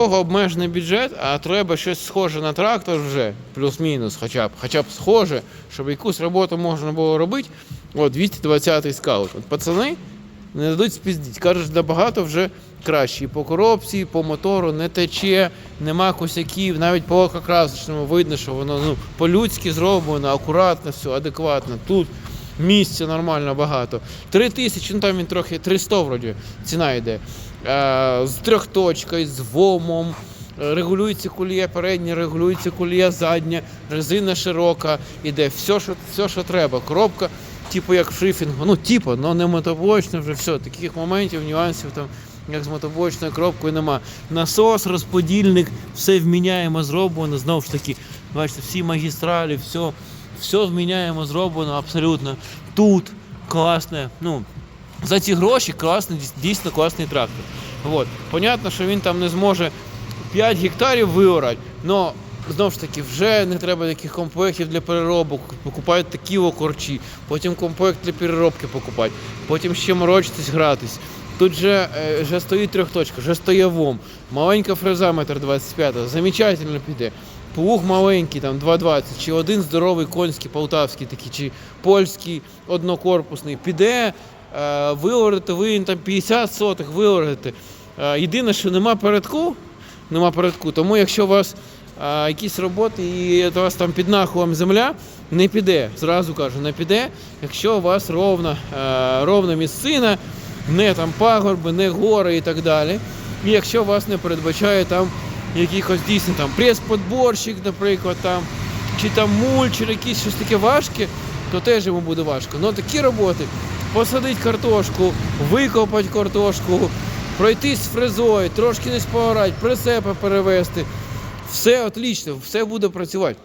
Обмежений бюджет, а треба щось схоже на трактор вже, плюс-мінус, хоча б, хоча б схоже, щоб якусь роботу можна було робити. От 220-й скаут. От пацани не дадуть спіздіть. Кажуть, набагато вже краще. І по коробці, і по мотору не тече, нема косяків, навіть по ококрасочному видно, що воно ну, по-людськи зроблено, акуратно, все, адекватно. Тут місця нормально багато. Три тисячі, ну там він трохи 300 вроді ціна йде. Е, з трьохточкою, з вомом. е, Регулюється кулія передня, регулюється кулія задня, резина широка, іде все, що, все, що треба. Коробка, типу як шифінгу, ну, типу, але не мотоблочна вже все. Таких моментів, нюансів там, як з мотоблочною коробкою, нема. Насос, розподільник, все вміняємо зроблено. Знову ж таки, бачите, всі магістралі, все, все вміняємо зроблено абсолютно. Тут класне, ну, за ці гроші класний, дійсно класний трактор. От. Понятно, що він там не зможе 5 гектарів виорати, але знову ж таки, вже не треба таких комплектів для переробок. Покупають такі окорчі, потім комплект для переробки покупати, потім ще морочитись, гратись. Тут же е, вже стоїть трьохточка, вже стоїть ВОМ. Маленька фреза метр 25, замечательно піде. Плуг маленький, там 2,20, чи один здоровий конський, полтавський такий, чи польський однокорпусний. Піде, виорити ви там 50 сотих, виорити. Е, єдине, що нема передку, нема передку, тому якщо у вас е, якісь роботи і у вас там під нахилом земля, не піде. Зразу кажу, не піде, якщо у вас ровна, е, ровна місцина, не там пагорби, не гори і так далі. І якщо вас не передбачає там якихось дійсно там прес-подборщик, наприклад, там, чи там мульчер, якісь щось таке важке, то теж йому буде важко. Ну такі роботи посадити картошку, викопати картошку, пройтись фрезою, трошки не спорати, прицепи перевести. Все отлично, все буде працювати.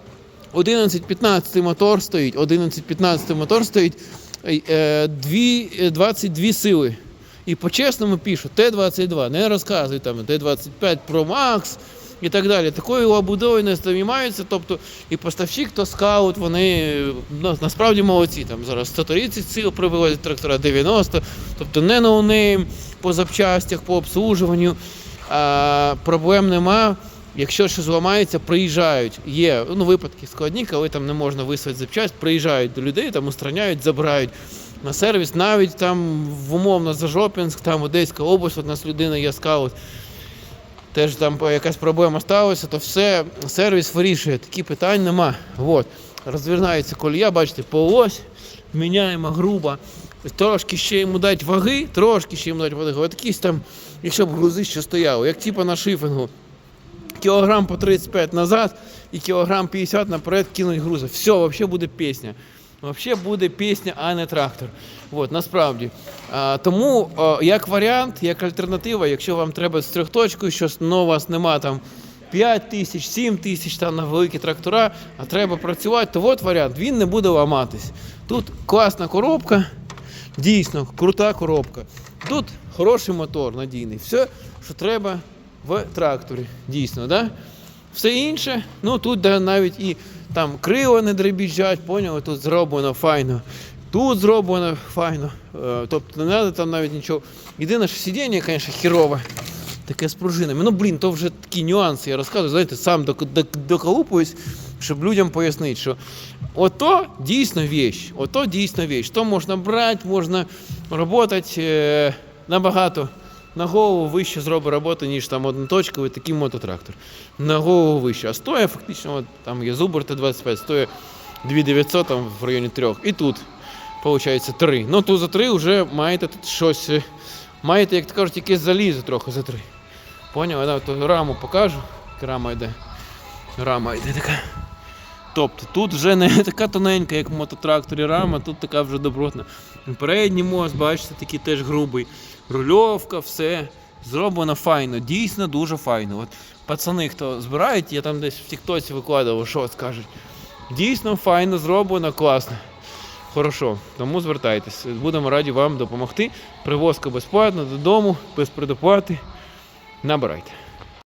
11-15 мотор стоїть, 11-15 мотор стоїть, е, е, 22 сили. І по-чесному пишу, Т-22, не розказуй там Т-25 Pro Max і так далі. Такою не займаються. Тобто і поставщик, то скаут, вони ну, насправді молодці. Там зараз 130 сил привозять трактора 90, тобто не ноунейм по запчастях, по обслужуванню. А, проблем нема. Якщо щось зламається, приїжджають. Є ну, випадки складні, коли там не можна виставити запчасть, приїжджають до людей, там устраняють, забирають на сервіс. Навіть там в умовно Зажопінськ, там Одеська область, у нас людина є скаут. Теж там якась проблема сталася, то все сервіс вирішує. Такі питань нема. От. Розвірнається колія, бачите, полось, міняємо грубо. Трошки ще йому дать ваги, трошки ще йому дать ваги. От якісь там, якщо б грузи ще стояли, як типу на шифінгу кілограм по 35 назад і кілограм 50 наперед кинуть грузи. Все, взагалі буде пісня. Взагалі буде пісня, а не трактор. От, насправді. А, тому, а, як варіант, як альтернатива, якщо вам треба з трьохточкою, щось ну, у вас нема там 5 тисяч, 7 тисяч там на великі трактора, а треба працювати, то от варіант, він не буде ламатись. Тут класна коробка, дійсно крута коробка. Тут хороший мотор надійний. Все, що треба в тракторі. Дійсно, да? Все інше, ну тут навіть і там крила не дребіжать, поняли, тут зроблено файно. Тут зроблено файно. Е, тобто не треба там навіть нічого. Єдине, що сидіння, звісно, хірове. Таке з пружинами. Ну, блін, то вже такі нюанси, я розказую, знаєте, сам док- док- доколупуюсь, щоб людям пояснити, що ото дійсно вещь, ото дійсно вещь. То можна брати, можна працювати е, набагато на голову вище зробить роботу, ніж там одноточковий такий мототрактор. На голову вище. А стоїть фактично, от, там є Зубр Т-25, стоїть 2900 там в районі 3. І тут, виходить, 3. Ну тут за 3 вже маєте тут щось. е, Маєте, як то кажуть, якесь залізо трохи за 3. Поняв? Я то раму покажу. Рама йде. Рама йде така. Тобто тут вже не така тоненька, як в мототракторі рама, тут така вже добротна. Передній мост, бачите, такий теж грубий. Рульовка, все. Зроблено файно, дійсно дуже файно. От пацани, хто збирають, я там десь в Тіктоці викладав, що скажуть. Дійсно файно зроблено, класно. Хорошо, тому звертайтеся. Будемо раді вам допомогти. Привозка безплатна додому, без предоплати. Набирайте.